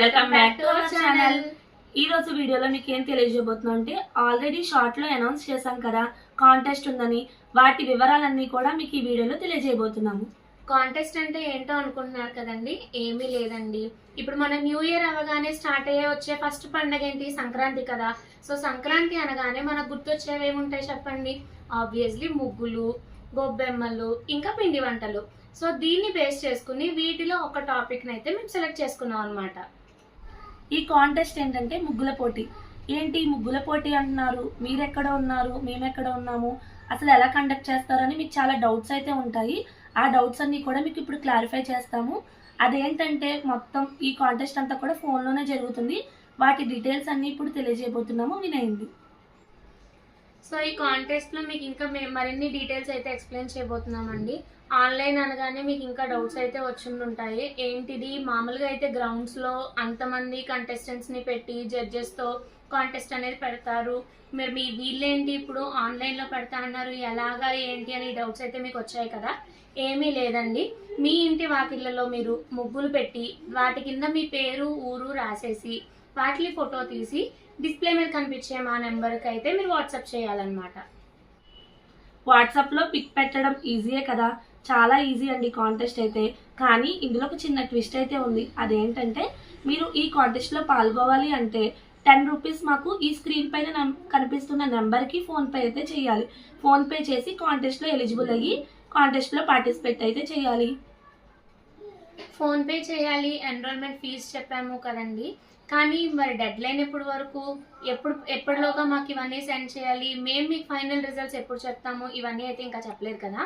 Welcome back to our channel ఈ రోజు వీడియోలో మీకు ఏం తెలియజేయబోతున్నాం అంటే ఆల్రెడీ షార్ట్లో అనౌన్స్ చేశాం కదా కాంటెస్ట్ ఉందని. వాటి వివరాలన్నీ కూడా మీకు ఈ వీడియోలో తెలియజేయబోతున్నాము. కాంటెస్ట్ అంటే ఏంటో అనుకుంటున్నారు కదండి? ఏమీ లేదండి. ఇప్పుడు మన న్యూ ఇయర్ అవగానే స్టార్ట్ అయ్యే వచ్చే ఫస్ట్ పండగ ఏంటి? సంక్రాంతి కదా. సో సంక్రాంతి అనగానే మనకు గుర్తొచ్చేవి ఏముంటాయి చెప్పండి? ఆబ్వియస్లీ ముగ్గులు గొబ్బెమ్మలు ఇంకా పిండి వంటలు. సో దీన్ని బేస్ చేసుకుని వీటిలో ఒక టాపిక్ అయితే మేము సెలెక్ట్ చేసుకున్నాం అనమాట ఈ కాంటెస్ట్ ఏంటంటే ముగ్గుల పోటీ. ఏంటి ముగ్గుల పోటీ అంటున్నారు? మీరెక్కడ ఉన్నారు? మేమెక్కడ ఉన్నాము? అసలు ఎలా కండక్ట్ చేస్తారని మీకు చాలా డౌట్స్ అయితే ఉంటాయి. ఆ డౌట్స్ అన్నీ కూడా మీకు ఇప్పుడు క్లారిఫై చేస్తాము. అదేంటంటే మొత్తం ఈ కాంటెస్ట్ అంతా కూడా ఫోన్లోనే జరుగుతుంది. వాటి డీటెయిల్స్ అన్నీ ఇప్పుడు తెలియజేయబోతున్నాము. వినయింది సో ఈ కాంటెస్ట్లో మీకు ఇంకా మేము మరిన్ని డీటెయిల్స్ అయితే ఎక్స్ప్లెయిన్ చేయబోతున్నామండి. ఆన్లైన్ అనగానే మీకు ఇంకా డౌట్స్ అయితే వచ్చి ఉంటాయి ఏంటిది? మామూలుగా అయితే గ్రౌండ్స్లో అంతమంది కంటెస్టెంట్స్ని పెట్టి జడ్జెస్తో కాంటెస్ట్ అనేది పెడతారు. మీరు మీ వీళ్ళేంటి ఇప్పుడు ఆన్లైన్లో పెడతా అన్నారు ఎలాగా? ఏంటి? అని డౌట్స్ అయితే మీకు వచ్చాయి కదా. ఏమీ లేదండి. మీ ఇంటి వాకిళ్ళలో మీరు ముగ్గులు పెట్టి వాటి కింద మీ పేరు ఊరు రాసేసి వాటిని ఫోటో తీసి డిస్ప్లే మీద కనిపించే మా నెంబర్కి అయితే మీరు వాట్సాప్ చేయాలన్నమాట. వాట్సాప్లో పిక్ పెట్టడం ఈజీయే కదా. చాలా ఈజీ అండి కాంటెస్ట్ అయితే. కానీ ఇందులో ఒక చిన్న ట్విస్ట్ అయితే ఉంది. అదేంటంటే మీరు ఈ కాంటెస్ట్లో పాల్గొవాలి అంటే టెన్ రూపీస్ మాకు ఈ స్క్రీన్ పైన కనిపిస్తున్న నెంబర్కి ఫోన్పే అయితే చేయాలి. ఫోన్పే చేసి కాంటెస్ట్లో ఎలిజిబుల్ అయ్యి కాంటెస్ట్లో పార్టిసిపేట్ అయితే చేయాలి. ఫోన్పే చేయాలి ఎన్రోల్మెంట్ ఫీజు చెప్పాము కదండి. కానీ మరి డెడ్ లైన్ ఎప్పుడు వరకు? ఎప్పుడు ఎప్పటిలోగా మాకు ఇవన్నీ సెండ్ చేయాలి? మేము మీకు ఫైనల్ రిజల్ట్స్ ఎప్పుడు చెప్తాము? ఇవన్నీ అయితే ఇంకా చెప్పలేదు కదా.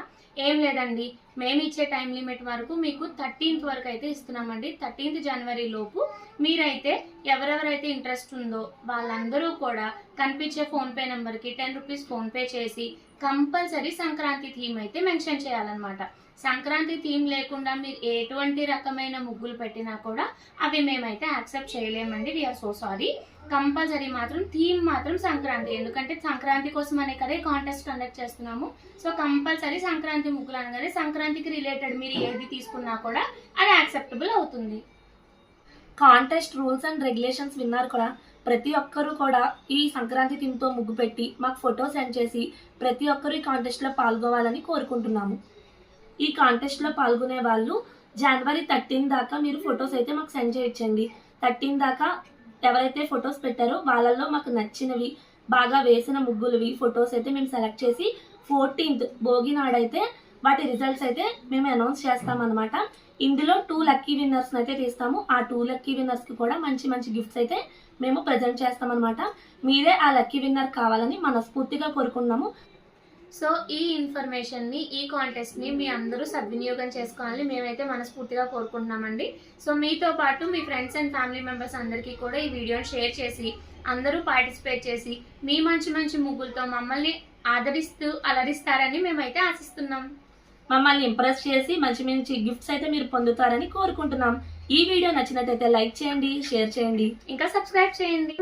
ఏం లేదండి. మేము ఇచ్చే టైం లిమిట్ వరకు మీకు థర్టీన్త్ వరకు అయితే ఇస్తున్నామండి. థర్టీన్త్ జనవరి లోపు మీరైతే ఎవరెవరైతే ఇంట్రెస్ట్ ఉందో వాళ్ళందరూ కూడా కనిపించే ఫోన్పే నెంబర్కి టెన్ రూపీస్ ఫోన్పే చేసి కంపల్సరీ సంక్రాంతి థీమ్ అయితే మెన్షన్ చేయాలన్నమాట. సంక్రాంతి థీమ్ లేకుండా మీరు ఎటువంటి రకమైన ముగ్గులు పెట్టినా కూడా అవి మేమైతే యాక్సెప్ట్ చేయలేమండి. We are so sorry compulsory మాత్రం థీమ్ మాత్రం సంక్రాంతి. ఎందుకంటే సంక్రాంతి కోసం అనే కదా కాంటెస్ట్ కండక్ట్ చేస్తున్నాము. సో కంపల్సరీ సంక్రాంతి ముగ్గులు అనగానే సంక్రాంతికి రిలేటెడ్ మీరు ఏది తీసుకున్నా కూడా అది యాక్సెప్టబుల్ అవుతుంది. కాంటెస్ట్ రూల్స్ అండ్ రెగ్యులేషన్స్ విన్నారు కూడా ప్రతి ఒక్కరూ కూడా ఈ సంక్రాంతి థీమ్తో ముగ్గు పెట్టి మాకు ఫోటో సెండ్ చేసి ప్రతి ఒక్కరు ఈ కాంటెస్ట్లో పాల్గొవాలని కోరుకుంటున్నాము. ఈ కాంటెస్ట్లో పాల్గొనే వాళ్ళు జనవరి థర్టీన్ దాకా మీరు ఫొటోస్ అయితే మాకు సెండ్ చేయించండి. థర్టీన్ దాకా ఎవరైతే ఫొటోస్ పెట్టారో వాళ్ళల్లో మాకు నచ్చినవి బాగా వేసిన ముగ్గులవి ఫొటోస్ అయితే మేము సెలెక్ట్ చేసి ఫోర్టీన్త్ భోగి నాడైతే వాటి రిజల్ట్స్ అయితే మేము అనౌన్స్ చేస్తామన్నమాట. ఇందులో టూ లక్కీ విన్నర్స్ అయితే తీస్తాము. ఆ టూ లక్కీ విన్నర్స్కి కూడా మంచి మంచి గిఫ్ట్స్ అయితే మేము ప్రజెంట్ చేస్తామన్నమాట. మీరే ఆ లక్కీ విన్నర్ కావాలని మనస్ఫూర్తిగా కోరుకున్నాము సో ఈ ఇన్ఫర్మేషన్ని ఈ కాంటెస్ట్ని మీ అందరూ సద్వినియోగం చేసుకోవాలని మేమైతే మనస్ఫూర్తిగా కోరుకుంటున్నామండి. సో మీతో పాటు మీ ఫ్రెండ్స్ అండ్ ఫ్యామిలీ మెంబర్స్ అందరికీ కూడా ఈ వీడియోని షేర్ చేసి అందరూ పార్టిసిపేట్ చేసి మీ మంచి మంచి ముగ్గులతో మమ్మల్ని ఆదరిస్తూ అలరిస్తారని మేమైతే ఆశిస్తున్నాం. మమ్మల్ని ఇంప్రెస్ చేసి మంచి మంచి గిఫ్ట్స్ అయితే మీరు పొందుతారని కోరుకుంటున్నాం. ఈ వీడియో నచ్చినట్టయితే లైక్ చేయండి షేర్ చేయండి. ఇంకా సబ్స్క్రైబ్ చేయండి.